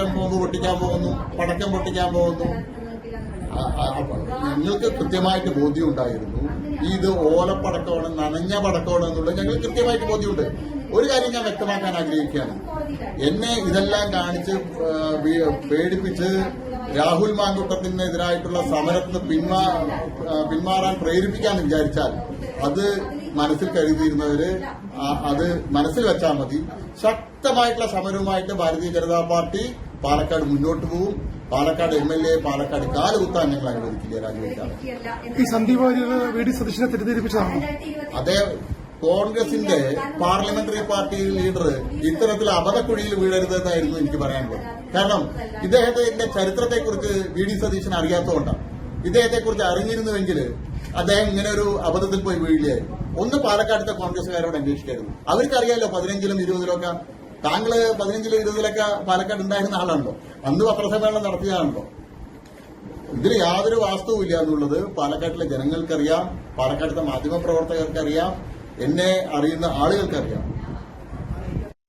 Atom പോകുന്നു പൊട്ടിക്കാൻ പോകുന്നു പടക്കം പൊട്ടിക്കാൻ പോകുന്നു. ഞങ്ങൾക്ക് കൃത്യമായിട്ട് ബോധ്യം ഉണ്ടായിരുന്നു ഇത് ഓലപ്പടക്കമാണ് നനഞ്ഞ പടക്കമാണ് എന്നുള്ളത് ഞങ്ങൾ കൃത്യമായിട്ട് ബോധ്യമുണ്ട്. ഒരു കാര്യം ഞാൻ വ്യക്തമാക്കാൻ ആഗ്രഹിക്കുകയാണ്. എന്നെ ഇതെല്ലാം കാണിച്ച് പേടിപ്പിച്ച് രാഹുൽ മാങ്കുട്ടത്തിനെതിരായിട്ടുള്ള സമരത്തിന് പിന്മാ പിന്മാറാൻ പ്രേരിപ്പിക്കാന്ന് വിചാരിച്ചാൽ അത് മനസ്സിൽ കരുതിയിരുന്നവര് അത് മനസ്സിൽ വെച്ചാൽ മതി. ശക്തമായിട്ടുള്ള സമരവുമായിട്ട് ഭാരതീയ ജനതാ പാർട്ടി പാലക്കാട് മുന്നോട്ട് പോകും. Palakkad M L A Palakkad കാലുകുത്താൻ ഞങ്ങൾ അനുവദിക്കില്ല രാജിവെക്കാണ് ഈ സന്ദീപ് വാര്യർ വി ഡി സതീശനെ തെറ്റിദ്ധരിപ്പിച്ചതാണോ? അതേ കോൺഗ്രസിന്റെ പാർലമെന്ററി പാർട്ടി ലീഡർ ഇത്തരത്തിൽ അബദ്ധക്കുഴിയിൽ വീഴരുതെന്നായിരുന്നു എനിക്ക് പറയാനുള്ളത്. കാരണം ഇദ്ദേഹത്തിന്റെ ചരിത്രത്തെക്കുറിച്ച് വി ഡി സതീശൻ അറിയാത്തതുകൊണ്ടാണ് ഇദ്ദേഹത്തെക്കുറിച്ച് അറിഞ്ഞിരുന്നുവെങ്കിൽ അദ്ദേഹം ഇങ്ങനെ ഒരു അബദ്ധത്തിൽ പോയി വീഴില്ലായിരുന്നു ഒന്ന് പാലക്കാടത്തെ കോൺഗ്രസുകാരോട് അന്വേഷിക്കായിരുന്നു. അവർക്കറിയാലോ പതിനഞ്ചിലും ഇരുപതിലും ഒക്കെ താങ്കൾ പതിനഞ്ചിലും ഇരുപതിലൊക്കെ പാലക്കാട് ഉണ്ടായിരുന്ന ആളാണല്ലോ. അന്ന് പത്രസമ്മേളനം നടത്തിയതാണല്ലോ. ഇതിൽ യാതൊരു വാസ്തവും ഇല്ല എന്നുള്ളത് പാലക്കാട്ടിലെ ജനങ്ങൾക്കറിയാം പാലക്കാട്ടിലെ മാധ്യമപ്രവർത്തകർക്കറിയാം എന്നെ അറിയുന്ന ആളുകൾക്കറിയാം.